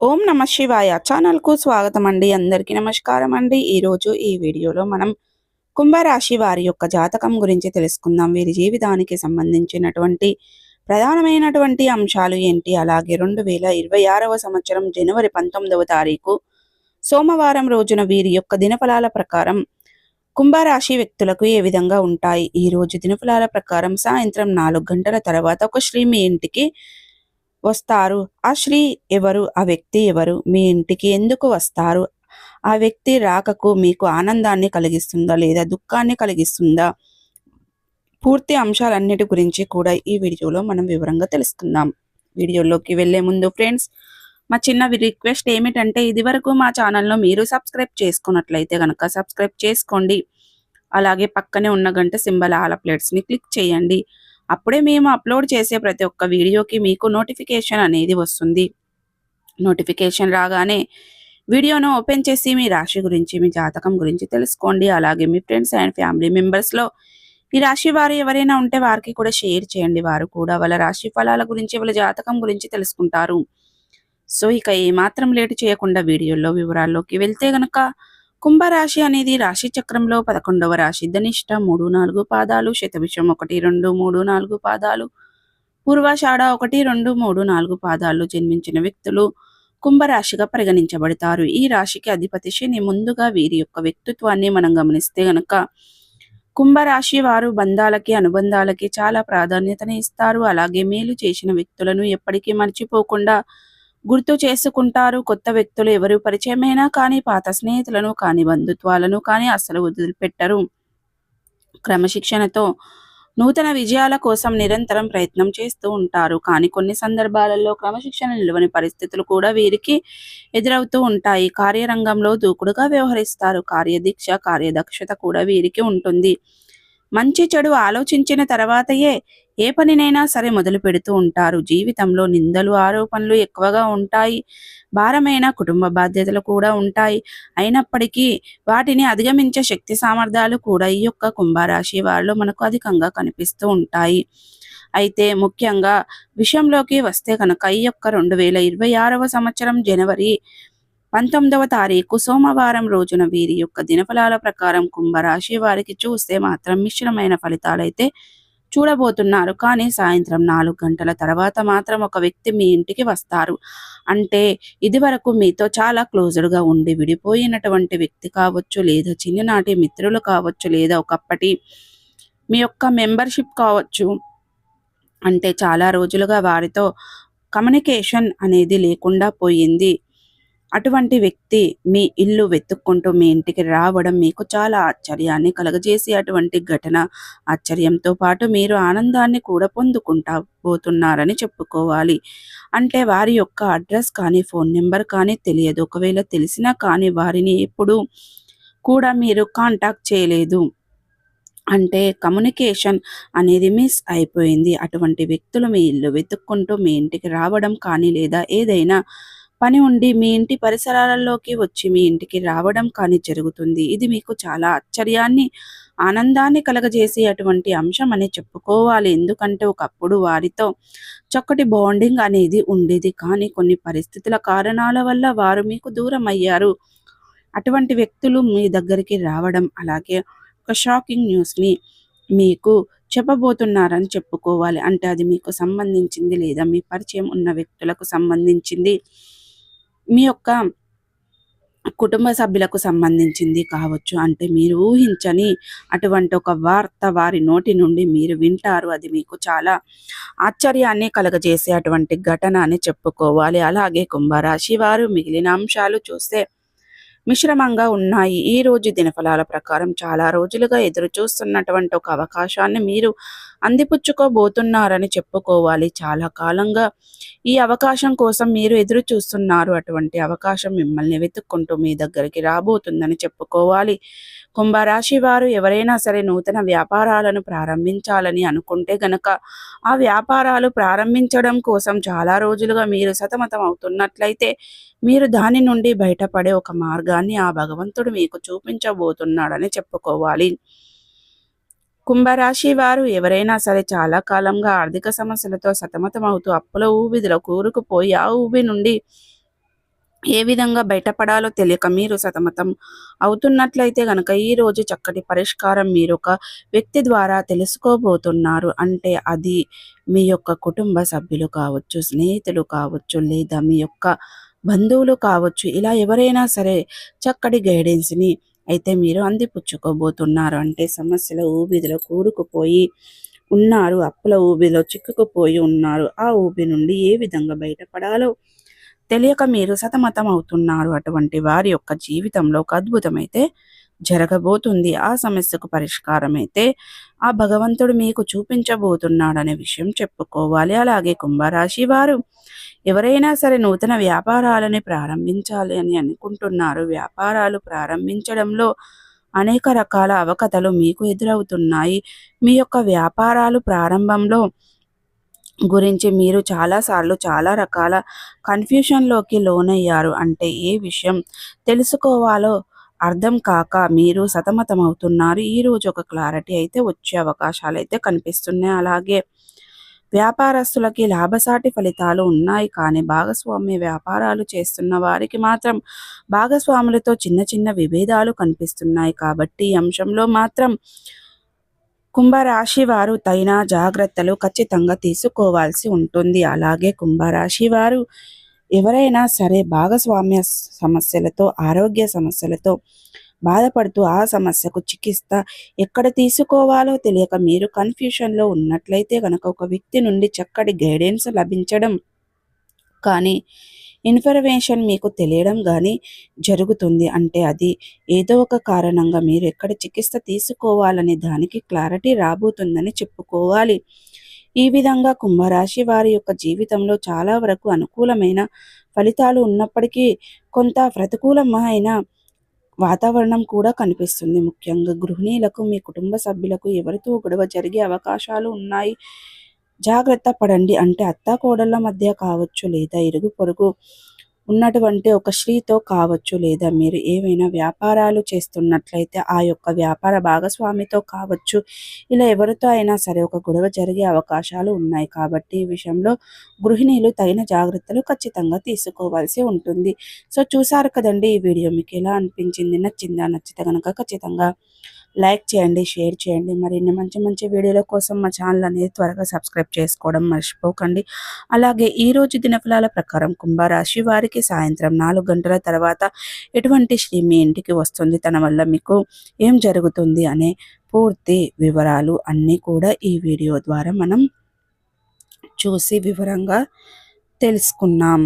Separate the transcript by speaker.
Speaker 1: ఓం నమ శివాయ ఛానల్కు స్వాగతం అండి. అందరికీ నమస్కారం అండి. ఈరోజు ఈ వీడియోలో మనం కుంభరాశి వారి యొక్క జాతకం గురించి తెలుసుకుందాం. వీరి జీవితానికి సంబంధించినటువంటి ప్రధానమైనటువంటి అంశాలు ఏంటి? అలాగే రెండు వేల ఇరవై ఆరవ సంవత్సరం జనవరి పంతొమ్మిదవ తారీఖు సోమవారం రోజున వీరి యొక్క దినఫలాల ప్రకారం కుంభరాశి వ్యక్తులకు ఏ విధంగా ఉంటాయి? ఈ రోజు దినఫలాల ప్రకారం సాయంత్రం నాలుగు గంటల తర్వాత ఒక శ్రీమి ఇంటికి వస్తారు. ఆ శ్రీ ఎవరు? ఆ వ్యక్తి ఎవరు? మీ ఇంటికి ఎందుకు వస్తారు? ఆ వ్యక్తి రాకకు మీకు ఆనందాన్ని కలిగిస్తుందా లేదా దుఃఖాన్ని కలిగిస్తుందా? పూర్తి అంశాలన్నిటి గురించి కూడా ఈ వీడియోలో మనం వివరంగా తెలుసుకుందాం. వీడియోలోకి వెళ్ళే ముందు ఫ్రెండ్స్ మా చిన్న రిక్వెస్ట్ ఏమిటంటే ఇది వరకు మా ఛానల్ను మీరు సబ్స్క్రైబ్ చేసుకున్నట్లయితే కనుక సబ్స్క్రైబ్ చేసుకోండి. అలాగే పక్కనే ఉన్న గంట సింబల్ ఆల ప్లేట్స్ని క్లిక్ చేయండి. అప్పుడే మేము అప్లోడ్ చేసే ప్రతి ఒక్క వీడియోకి మీకు నోటిఫికేషన్ అనేది వస్తుంది. నోటిఫికేషన్ రాగానే వీడియోను ఓపెన్ చేసి మీ రాశి గురించి మీ జాతకం గురించి తెలుసుకోండి. అలాగే మీ ఫ్రెండ్స్ అండ్ ఫ్యామిలీ మెంబర్స్లో ఈ రాశి వారు ఎవరైనా ఉంటే వారికి కూడా షేర్ చేయండి. వారు కూడా వాళ్ళ రాశి ఫలాల గురించి వాళ్ళ జాతకం గురించి తెలుసుకుంటారు. సో ఇక ఏమాత్రం లేటు చేయకుండా వీడియోలో వివరాల్లోకి వెళ్తే గనక కుంభరాశి అనేది రాశి చక్రంలో పదకొండవ రాశి. ధనిష్ట మూడు నాలుగు పాదాలు శతభిషం ఒకటి రెండు మూడు నాలుగు పాదాలు పూర్వాషాఢ ఒకటి రెండు మూడు నాలుగు పాదాలు జన్మించిన వ్యక్తులు కుంభరాశిగా పరిగణించబడతారు. ఈ రాశికి అధిపతి శని ముందుగా వీరి యొక్క వ్యక్తిత్వాన్ని మనం గమనిస్తే గనక కుంభరాశి వారు బంధాలకి అనుబంధాలకి చాలా ప్రాధాన్యతని ఇస్తారు. అలాగే మేలు చేసిన వ్యక్తులను ఎప్పటికీ మర్చిపోకుండా గుర్తు చేసుకుంటారు కొత్త వ్యక్తులు ఎవరు పరిచయమైనా కానీ పాత స్నేహితులను కానీ బంధుత్వాలను కానీ అస్సలు వదిలిపెట్టరు. క్రమశిక్షణతో నూతన విజయాల కోసం నిరంతరం ప్రయత్నం చేస్తూ ఉంటారు. కానీ కొన్ని సందర్భాలలో క్రమశిక్షణ నిలవని పరిస్థితులు కూడా వీరికి ఎదురవుతూ ఉంటాయి. కార్యరంగంలో దూకుడుగా వ్యవహరిస్తారు. కార్యదీక్ష కార్యదక్షత కూడా వీరికి ఉంటుంది. మంచి చెడు ఆలోచించిన తర్వాతయే ఏ పనినైనా సరే మొదలు పెడుతూ ఉంటారు. జీవితంలో నిందలు ఆరోపణలు ఎక్కువగా ఉంటాయి. భారమైన కుటుంబ బాధ్యతలు కూడా ఉంటాయి. అయినప్పటికీ వాటిని అధిగమించే శక్తి సామర్థ్యాలు కూడా ఈ యొక్క కుంభరాశి వారిలో మనకు అధికంగా కనిపిస్తూ ఉంటాయి. అయితే ముఖ్యంగా విషయంలోకి వస్తే కనుక ఈ యొక్క రెండు వేల ఇరవై ఆరవ సంవత్సరం జనవరి పంతొమ్మిదవ తారీఖు సోమవారం రోజున వీరి యొక్క దినఫలాల ప్రకారం కుంభరాశి వారికి చూస్తే మాత్రం మిశ్రమైన ఫలితాలైతే చూడబోతున్నారు. కానీ సాయంత్రం నాలుగు గంటల తర్వాత మాత్రం ఒక వ్యక్తి మీ ఇంటికి వస్తారు. అంటే ఇది వరకు మీతో చాలా క్లోజ్డ్గా ఉండి విడిపోయినటువంటి వ్యక్తి కావచ్చు లేదా చిన్ననాటి మిత్రులు కావచ్చు లేదా ఒకప్పటి మీ యొక్క మెంబర్షిప్ కావచ్చు. అంటే చాలా రోజులుగా వారితో కమ్యూనికేషన్ అనేది లేకుండా పోయింది. అటువంటి వ్యక్తి మీ ఇల్లు వెతుక్కుంటూ మీ ఇంటికి రావడం మీకు చాలా ఆశ్చర్యాన్ని కలగజేసి అటువంటి ఘటన. ఆశ్చర్యంతో పాటు మీరు ఆనందాన్ని కూడా పొందుకుంటా పోతున్నారని చెప్పుకోవాలి. అంటే వారి యొక్క అడ్రస్ కానీ ఫోన్ నెంబర్ కానీ తెలియదు. ఒకవేళ తెలిసినా కానీ వారిని ఎప్పుడు కూడా మీరు కాంటాక్ట్ చేయలేదు. అంటే కమ్యూనికేషన్ అనేది మిస్ అయిపోయింది. అటువంటి వ్యక్తులు మీ ఇల్లు వెతుక్కుంటూ మీ ఇంటికి రావడం కానీ లేదా ఏదైనా పని ఉండి మీ ఇంటి పరిసరాలలోకి వచ్చి మీ ఇంటికి రావడం కానీ జరుగుతుంది. ఇది మీకు చాలా ఆశ్చర్యాన్ని ఆనందాన్ని కలగజేసే అటువంటి అంశం అని చెప్పుకోవాలి. ఎందుకంటే ఒకప్పుడు వారితో చక్కటి బాండింగ్ అనేది ఉండేది. కానీ కొన్ని పరిస్థితుల కారణాల వల్ల వారు మీకు దూరం అయ్యారు. అటువంటి వ్యక్తులు మీ దగ్గరికి రావడం అలాగే ఒక షాకింగ్ న్యూస్ని మీకు చెప్పబోతున్నారని చెప్పుకోవాలి. అంటే అది మీకు సంబంధించింది లేదా మీ పరిచయం ఉన్న వ్యక్తులకు సంబంధించింది. మీ యొక్క కుటుంబ సభ్యులకు సంబంధించింది కావచ్చు. అంటే మీరు ఊహించని అటువంటి ఒక వార్త వారి నోటి నుండి మీరు వింటారు. అది మీకు చాలా ఆశ్చర్యాన్ని కలగజేసే అటువంటి ఘటన అని చెప్పుకోవాలి. అలాగే కుంభరాశి వారు మిగిలిన అంశాలు చూస్తే మిశ్రమంగా ఉన్నాయి. ఈ రోజు దినఫలాల ప్రకారం చాలా రోజులుగా ఎదురు చూస్తున్నటువంటి ఒక అవకాశాన్ని మీరు అందిపుచ్చుకోబోతున్నారని చెప్పుకోవాలి. చాలా కాలంగా ఈ అవకాశం కోసం మీరు ఎదురు చూస్తున్నారు అటువంటి అవకాశం మిమ్మల్ని వెతుక్కుంటూ మీ దగ్గరికి రాబోతుందని చెప్పుకోవాలి. కుంభరాశి వారు ఎవరైనా సరే నూతన వ్యాపారాలను ప్రారంభించాలని అనుకుంటే గనక ఆ వ్యాపారాలు ప్రారంభించడం కోసం చాలా రోజులుగా మీరు సతమతం అవుతున్నట్లయితే మీరు దాని నుండి బయటపడే ఒక మార్గాన్ని ఆ భగవంతుడు మీకు చూపించబోతున్నాడని చెప్పుకోవాలి. కుంభరాశి వారు ఎవరైనా సరే చాలా కాలంగా ఆర్థిక సమస్యలతో సతమతమవుతూ అప్పుల ఊబిదిలో కూరుకుపోయి ఆ ఊబి నుండి ఏ విధంగా బయటపడాలో తెలియక మీరు సతమతం అవుతున్నట్లయితే గనక ఈరోజు చక్కటి పరిష్కారం మీరు ఒక వ్యక్తి ద్వారా తెలుసుకోబోతున్నారు. అంటే అది మీ యొక్క కుటుంబ సభ్యులు కావచ్చు స్నేహితులు కావచ్చు లేదా మీ యొక్క బంధువులు కావచ్చు. ఇలా ఎవరైనా సరే చక్కటి గైడెన్స్ని అయితే మీరు అందిపుచ్చుకోబోతున్నారు. అంటే సమస్యల ఊబిదిలో కూరుకుపోయి ఉన్నారు. అప్పుల ఊబిలో చిక్కుకుపోయి ఉన్నారు. ఆ ఊబి నుండి ఏ విధంగా బయటపడాలో తెలియక మీరు సతమతం అవుతున్నారు అటువంటి వారి యొక్క జీవితంలో ఒక అద్భుతమైతే జరగబోతుంది. ఆ సమస్యకు పరిష్కారమైతే ఆ భగవంతుడు మీకు చూపించబోతున్నాడనే విషయం చెప్పుకోవాలి. అలాగే కుంభరాశి వారు ఎవరైనా సరే నూతన వ్యాపారాలని ప్రారంభించాలి అని అనుకుంటున్నారు. వ్యాపారాలు ప్రారంభించడంలో అనేక రకాల అవకతలు మీకు ఎదురవుతున్నాయి. మీ యొక్క వ్యాపారాలు ప్రారంభంలో గురించి మీరు చాలాసార్లు చాలా రకాల కన్ఫ్యూషన్లోకి లోనయ్యారు. అంటే ఏ విషయం తెలుసుకోవాలో అర్థం కాక మీరు సతమతమవుతున్నారు. ఈరోజు ఒక క్లారిటీ అయితే వచ్చే అవకాశాలు అయితే కనిపిస్తున్నాయి. అలాగే వ్యాపారస్తులకి లాభసాటి ఫలితాలు ఉన్నాయి. కానీ భాగస్వామ్య వ్యాపారాలు చేస్తున్న వారికి మాత్రం భాగస్వాములతో చిన్న చిన్న విభేదాలు కనిపిస్తున్నాయి. కాబట్టి ఈ అంశంలో మాత్రం కుంభరాశి వారు తగిన జాగ్రత్తలు ఖచ్చితంగా తీసుకోవాల్సి ఉంటుంది. అలాగే కుంభరాశి వారు ఎవరైనా సరే భాగస్వామ్య సమస్యలతో ఆరోగ్య సమస్యలతో బాధపడుతూ ఆ సమస్యకు చికిత్స ఎక్కడ తీసుకోవాలో తెలియక మీరు కన్ఫ్యూషన్లో ఉన్నట్లయితే కనుక ఒక వ్యక్తి నుండి చక్కటి గైడెన్స్ లభించడం కానీ ఇన్ఫర్మేషన్ మీకు తెలియడం కానీ జరుగుతుంది. అంటే అది ఏదో ఒక కారణంగా మీరు ఎక్కడ చికిత్స తీసుకోవాలనే దానికి క్లారిటీ రాబోతుందని చెప్పుకోవాలి. ఈ విధంగా కుంభరాశి వారి యొక్క జీవితంలో చాలా వరకు అనుకూలమైన ఫలితాలు ఉన్నప్పటికీ కొంత ప్రతికూలమైన వాతావరణం కూడా కనిపిస్తుంది. ముఖ్యంగా గృహిణీలకు మీ కుటుంబ సభ్యులకు ఎవరితో గొడవ జరిగే అవకాశాలు ఉన్నాయి? జాగ్రత్త పడండి. అంటే అత్త కోడళ్ళ మధ్య కావచ్చు లేదా ఇరుగు పొరుగు ఉన్నటువంటి ఒక స్త్రీతో కావచ్చు లేదా మీరు ఏవైనా వ్యాపారాలు చేస్తున్నట్లయితే ఆ యొక్క వ్యాపార భాగస్వామితో కావచ్చు ఇలా ఎవరితో అయినా సరే ఒక గొడవ జరిగే అవకాశాలు ఉన్నాయి కాబట్టి ఈ విషయంలో గృహిణీలు తగిన జాగ్రత్తలు ఖచ్చితంగా తీసుకోవాల్సి ఉంటుంది. సో చూసారు కదండి ఈ వీడియో మీకు ఎలా అనిపించింది? నచ్చిందా? నచ్చితే కనుక ఖచ్చితంగా లైక్ చేయండి షేర్ చేయండి. మరిన్ని మంచి మంచి వీడియోల కోసం మా ఛానల్ అనేది త్వరగా సబ్స్క్రైబ్ చేసుకోవడం మర్చిపోకండి. అలాగే ఈరోజు దినఫలాల ప్రకారం కుంభరాశి వారికి సాయంత్రం నాలుగు గంటల తర్వాత ఎటువంటి శ్రీ మీ ఇంటికి వస్తుంది తన వల్ల మీకు ఏం జరుగుతుంది అనే పూర్తి వివరాలు అన్నీ కూడా ఈ వీడియో ద్వారా మనం చూసి వివరంగా తెలుసుకున్నాం.